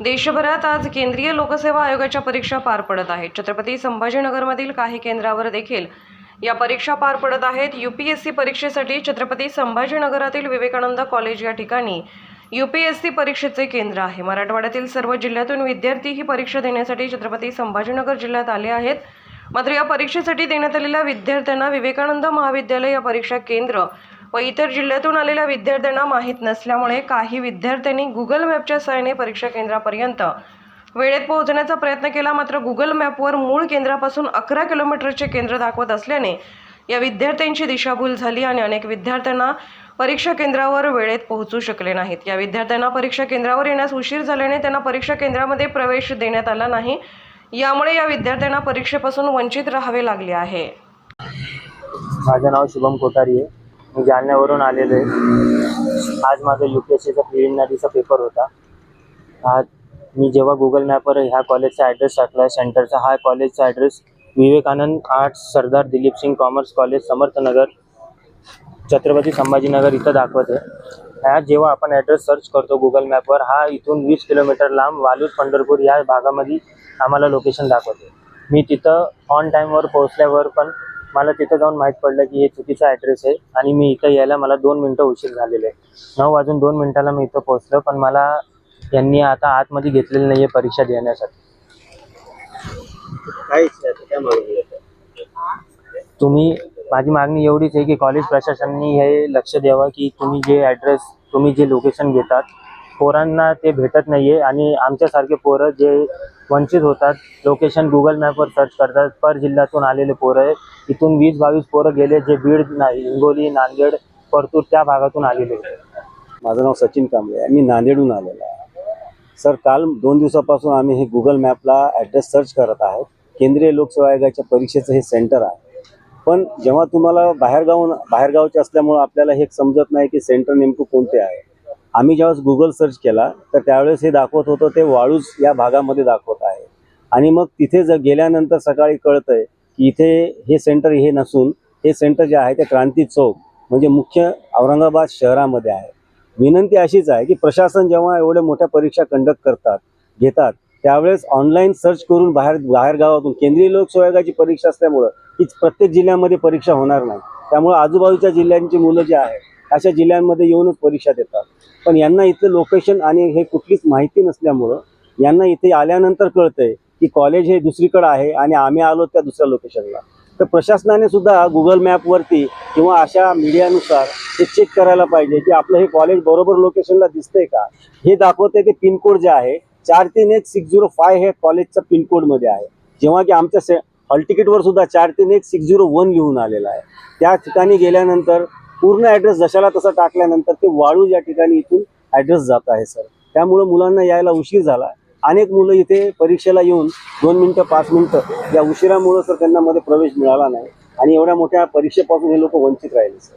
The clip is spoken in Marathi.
देशभरात आज केंद्रीय लोकसेवा आयोगाच्या परीक्षा पार पडत आहेत. छत्रपती संभाजीनगरमधील काही केंद्रावर देखील या परीक्षा पार पडत आहेत. यू पी एस सी परीक्षेसाठी छत्रपती संभाजीनगरातील विवेकानंद कॉलेज या ठिकाणी यू पी एस सी परीक्षेचे केंद्र आहे. मराठवाड्यातील सर्व जिल्ह्यातून विद्यार्थी ही परीक्षा देण्यासाठी छत्रपती संभाजीनगर जिल्ह्यात आले आहेत. मात्र या परीक्षेसाठी देण्यात आलेल्या विद्यार्थ्यांना विवेकानंद महाविद्यालय या परीक्षा केंद्र व इतर जिल्ह्यातून आलेल्या विद्यार्थ्यांना माहीत नसल्यामुळे काही विद्यार्थ्यांनी गुगल मॅपच्या सहाय्याने परीक्षा केंद्रापर्यंत वेळेत पोहोचण्याचा प्रयत्न केला. मात्र गुगल मॅपवर मूळ केंद्रापासून अकरा किलोमीटरचे केंद्र दाखवत असल्याने या विद्यार्थ्यांची दिशाभूल झाली आणि अनेक विद्यार्थ्यांना परीक्षा केंद्रावर वेळेत पोहोचू शकले नाहीत. या विद्यार्थ्यांना परीक्षा केंद्रावर येण्यास उशीर झाल्याने त्यांना परीक्षा केंद्रामध्ये प्रवेश देण्यात आला नाही. यामुळे या विद्यार्थ्यांना परीक्षेपासून वंचित राहावे लागले आहे. माझं नाव शुभम कोठारी आहे. मी जालन्यावरून आलेलो आहे. आज माझा यू पी एस सीचा प्रिलिमिनरीचा पेपर होता. आज मी जेव्हा गुगल मॅपवर ह्या कॉलेजचा ॲड्रेस टाकला सेंटरचा हा कॉलेजचा address Vivekanand arts Sardar Dilip Singh commerce college Samarthnagar Chhatrapati Sambhajinagar इथं दाखवत आहे. ह्या जेव्हा आपण ॲड्रेस सर्च करतो गुगल मॅपवर हा इथून वीस किलोमीटर लांब वालूज पंढरपूर या भागामध्ये आम्हाला लोकेशन दाखवते मी तिथं ऑन टाईमवर पोहोचल्यावर पण मला तिथं जाऊन माहीत पडलं की हे चुकीचा ॲड्रेस आहे आणि मी इथं यायला मला दोन मिनटं उशीर झालेले आहे. नऊ वाजून दोन मिनटाला मी इथं पोहोचलो पण मला यांनी आता आतमध्ये घेतलेलं नाही आहे? परीक्षा देण्यासाठी तुम्ही माझी मागणी एवढीच आहे की कॉलेज प्रशासनाने हे लक्ष द्यावं की तुम्ही जे ॲड्रेस तुम्ही जे लोकेशन घेतात पोरांना ते भेटत नाही आहे आणि आमच्यासारखे पोरं जे वंचित होतात लोकेशन गुगल मॅपवर सर्च करतात पर जिल्ह्यातून आलेले पोरं आहे इथून वीस बावीस पोरं गेले जे बीड नाही हिंगोली नांदेड परतूर त्या भागातून आलेले आहे. माझं नाव सचिन कांबळे आहे. मी नांदेडहून आलेलो आहे. सर काल दोन दिवसापासून आम्ही हे गुगल मॅपला ॲड्रेस सर्च करत आहोत. केंद्रीय लोकसेवा आयोगाच्या परीक्षेचं हे सेंटर आहे. पण जेव्हा तुम्हाला बाहेरगावून बाहेरगावचे असल्यामुळं आपल्याला हे समजत नाही की सेंटर नेमकं कोणते आहे. आम्ही ज्यावेळेस गुगल सर्च केला तर त्यावेळेस हे दाखवत होतं ते वाळूज या भागामध्ये दाखवत आहे. आणि मग तिथे जर गेल्यानंतर सकाळी कळतं आहे की इथे हे सेंटर हे नसून हे सेंटर जे आहे ते क्रांती चौक म्हणजे मुख्य औरंगाबाद शहरामध्ये आहे. विनंती अशीच आहे की प्रशासन जेव्हा एवढ्या मोठ्या परीक्षा कंडक्ट करतात घेतात त्यावेळेस ऑनलाईन सर्च करून बाहेर बाहेर गावातून केंद्रीय लोकसेवा आयोगाची परीक्षा असल्यामुळं ही प्रत्येक जिल्ह्यामध्ये परीक्षा होणार नाही. त्यामुळे आजूबाजूच्या जिल्ह्यांची मुलं जी आहेत अशा जिल्ह्यांमध्ये येऊनच परीक्षा देतात. पण यांना इथलं लोकेशन आणि हे कुठलीच माहिती नसल्यामुळं यांना इथे आल्यानंतर कळतंय की कॉलेज हे दुसरीकडं आहे आणि आम्ही आलो त्या दुसऱ्या लोकेशनला तर प्रशासनाने सुद्धा गुगल मॅपवरती किंवा अशा मीडियानुसार हे चेक करायला पाहिजे की आपलं हे कॉलेज बरोबर लोकेशनला दिसतंय का? हे दाखवतंय ते पिनकोड जे आहे चार तीन एक सिक्स झिरो फाय हे कॉलेजच्या पिनकोडमध्ये आहे. जेव्हा की आमच्या से हॉल तिकीटवर सुद्धा चार तीन एक सिक्स झिरो वन लिहून आलेला आहे. त्या ठिकाणी गेल्यानंतर पूर्ण ॲड्रेस जशाला तसा टाकल्यानंतर ते वाळू या ठिकाणी इथून ॲड्रेस जात आहे सर त्यामुळं मुलांना यायला उशीर झाला. अनेक मुलं इथे परीक्षेला येऊन दोन मिनटं पाच मिनटं या उशिरामुळं सर त्यांना मध्ये प्रवेश मिळाला नाही. आणि एवढ्या मोठ्या परीक्षेपासून हे लोक वंचित राहिले सर